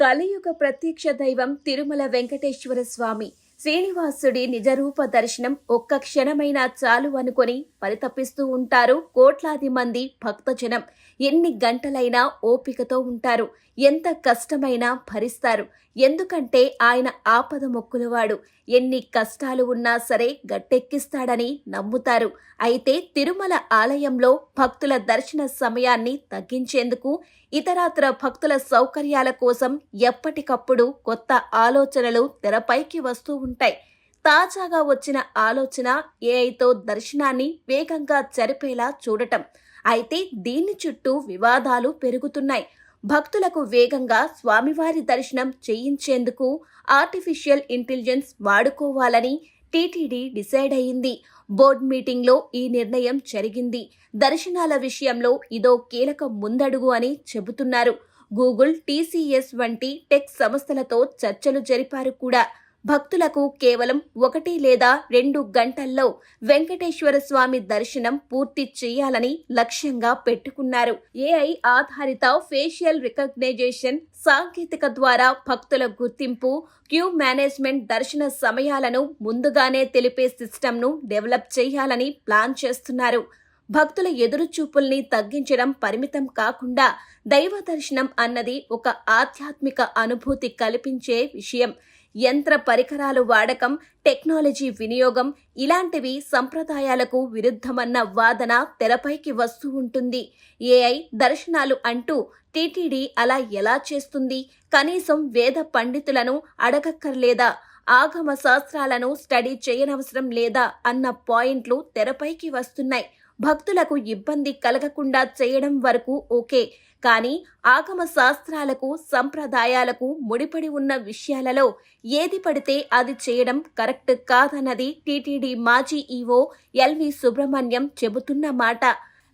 కలియుగ ప్రత్యక్ష దైవం తిరుమల వెంకటేశ్వర స్వామి. శ్రీనివాసుడి నిజరూప దర్శనం ఒక్క క్షణమైనా చాలు అనుకొని పరితపిస్తూ ఉంటారు కోట్లాది మంది భక్తజనం. ఎన్ని గంటలైనా ఓపికతో ఉంటారు. ఎంత కష్టమైనా భరిస్తారు. ఎందుకంటే ఆయన ఆపద మొక్కులవాడు. ఎన్ని కష్టాలు ఉన్నా సరే గట్టెక్కిస్తాడని నమ్ముతారు. అయితే తిరుమల ఆలయంలో భక్తుల దర్శన సమయాన్ని తగ్గించేందుకు ఇతరాతర భక్తుల సౌకర్యాల కోసం ఎప్పటికప్పుడు కొత్త ఆలోచనలు తెరపైకి వస్తూ ఉంటాయి. తాజాగా వచ్చిన ఆలోచన ఏఐతో దర్శనాన్ని వేగంగా జరిపేలా చూడటం. అయితే దీని చుట్టూ వివాదాలు పెరుగుతున్నాయి. భక్తులకు వేగంగా స్వామివారి దర్శనం చేయించేందుకు ఆర్టిఫిషియల్ ఇంటెలిజెన్స్ వాడుకోవాలని టీటీడీ డిసైడ్ అయింది. బోర్డ్ మీటింగ్లో ఈ నిర్ణయం జరిగింది. దర్శనాల విషయంలో ఇదో కీలక ముందడుగు అని చెబుతున్నారు. గూగుల్ టీసీఎస్ వంటి టెక్ సంస్థలతో చర్చలు జరిపారు కూడా. భక్తులకు కేవలం ఒకటి లేదా రెండు గంటల్లో వెంకటేశ్వర స్వామి దర్శనం పూర్తి చేయాలని లక్ష్యంగా పెట్టుకున్నారు. ఏఐ ఆధారిత ఫేషియల్ రికగ్నైజేషన్ సాంకేతిక ద్వారా భక్తుల గుర్తింపు క్యూ మేనేజ్మెంట్ దర్శన సమయాలను ముందుగానే తెలిపే సిస్టమ్ను డెవలప్ చేయాలని ప్లాన్ చేస్తున్నారు. భక్తుల ఎదురుచూపుల్ని తగ్గించడం పరిమితం కాకుండా దైవ దర్శనం అన్నది ఒక ఆధ్యాత్మిక అనుభూతి కల్పించే విషయం. యంత్ర పరికరాలు వాడకం టెక్నాలజీ వినియోగం ఇలాంటివి సంప్రదాయాలకు విరుద్ధమన్న వాదన తెరపైకి వస్తూ ఉంటుంది. ఏఐ దర్శనాలు అంటూ టీటీడీ అలా ఎలా చేస్తుంది? కనీసం వేద పండితులను అడగక్కర్లేదా? ఆగమ శాస్త్రాలను స్టడీ చేయనవసరం లేదా? అన్న పాయింట్లు తెరపైకి వస్తున్నాయి. భక్తులకు ఇబ్బంది కలగకుండా చేయడం వరకు ఓకే. కానీ ఆగమ శాస్త్రాలకు సంప్రదాయాలకు ముడిపడి ఉన్న విషయాలలో ఏది పడితే అది చేయడం కరెక్ట్ కాదన్నది టీటీడీ మాజీ ఈవో ఎల్వి సుబ్రహ్మణ్యం చెబుతున్న మాట.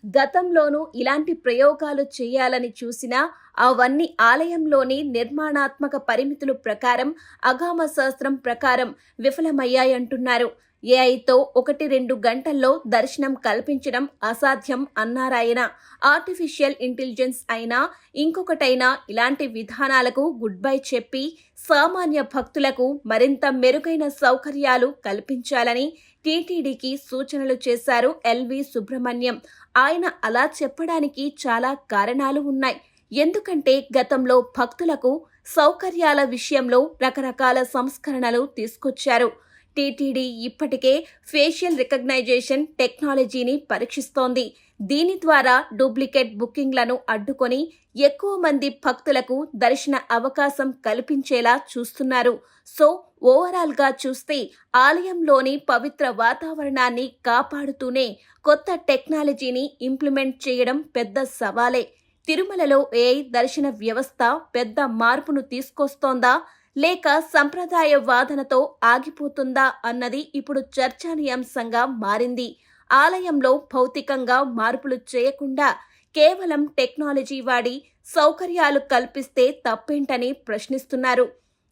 గతంలోనూ ఇలాంటి ప్రయోగాలు చేయాలని చూసినా అవన్నీ ఆలయంలోని నిర్మాణాత్మక పరిమితులు ప్రకారం అగామ శాస్త్రం ప్రకారం విఫలమయ్యాయంటున్నారు. ఏఐతో ఒకటి రెండు గంటల్లో దర్శనం కల్పించడం అసాధ్యం అన్నారాయన. ఆర్టిఫిషియల్ ఇంటెలిజెన్స్ అయినా ఇంకొకటైనా ఇలాంటి విధానాలకు గుడ్ బై చెప్పి సామాన్య భక్తులకు మరింత మెరుగైన సౌకర్యాలు కల్పించాలని టీటీడీకి సూచనలు చేశారు ఎల్వి సుబ్రహ్మణ్యం. ఆయన అలా చెప్పడానికి చాలా కారణాలు ఉన్నాయి. ఎందుకంటే గతంలో భక్తులకు సౌకర్యాల విషయంలో రకరకాల సంస్కరణలు తీసుకొచ్చారు. టీటీడీ ఇప్పటికే ఫేషియల్ రికగ్నైజేషన్ టెక్నాలజీని పరీక్షిస్తోంది. దీని ద్వారా డూప్లికేట్ బుకింగ్లను అడ్డుకొని ఎక్కువ మంది భక్తులకు దర్శన అవకాశం కల్పించేలా చూస్తున్నారు. సో ఓవరాల్గా చూస్తే ఆలయంలోని పవిత్ర వాతావరణాన్ని కాపాడుతూనే కొత్త టెక్నాలజీని ఇంప్లిమెంట్ చేయడం పెద్ద సవాలే. తిరుమలలో ఏఐ దర్శన వ్యవస్థ పెద్ద మార్పును తీసుకొస్తోందా? లేక సంప్రదాయ వాదనతో ఆగిపోతుందా అన్నది ఇప్పుడు చర్చనీయాంశంగా మారింది. ఆలయంలో భౌతికంగా మార్పులు చేయకుండా కేవలం టెక్నాలజీ వాడి సౌకర్యాలు కల్పిస్తే తప్పేంటని ప్రశ్నిస్తున్నారు.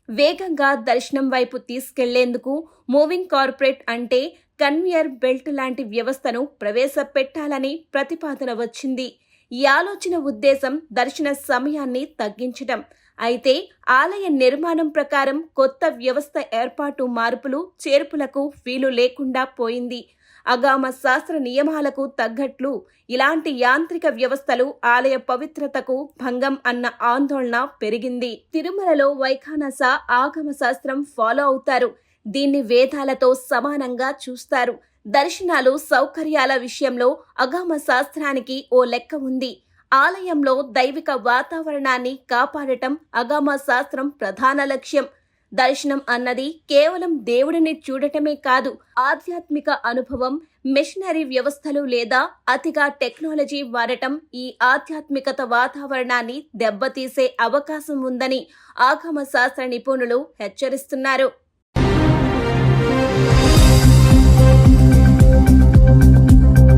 వేగంగా దర్శనం వైపు తీసుకెళ్ళేందుకు మూవింగ్ కార్పొరేట్ అంటే కన్వేయర్ బెల్ట్ లాంటి వ్యవస్థను ప్రవేశపెట్టాలని ప్రతిపాదన వచ్చింది. ఈ ఆలోచన ఉద్దేశం దర్శన సమయాన్ని తగ్గించడం. అయితే ఆలయ నిర్మాణం ప్రకారం కొత్త వ్యవస్థ ఏర్పాటు మార్పులు చేర్పులకు వీలు లేకుండా పోయింది. అగామ శాస్త్ర నియమాలకు తగ్గట్లు ఇలాంటి యాంత్రిక వ్యవస్థలు ఆలయ పవిత్రతకు భంగం అన్న ఆందోళన పెరిగింది. తిరుమలలో వైఖానస ఆగమ శాస్త్రం ఫాలో అవుతారు. దీన్ని వేదాలతో సమానంగా చూస్తారు. దర్శనాలు సౌకర్యాల విషయంలో అగామ శాస్త్రానికి ఓ లెక్క ఉంది. ఆలయంలో దైవిక వాతావరణాన్ని కాపాడటం అగామ శాస్త్రం ప్రధాన లక్ష్యం. దర్శనం అన్నది కేవలం దేవుడిని చూడటమే కాదు ఆధ్యాత్మిక అనుభవం మిషనరీ వ్యవస్థలు లేదా అతిగా టెక్నాలజీ వాడటం ఈ ఆధ్యాత్మికత వాతావరణాన్ని దెబ్బతీసే అవకాశం ఉందని ఆగమ శాస్త్ర నిపుణులు హెచ్చరిస్తున్నారు.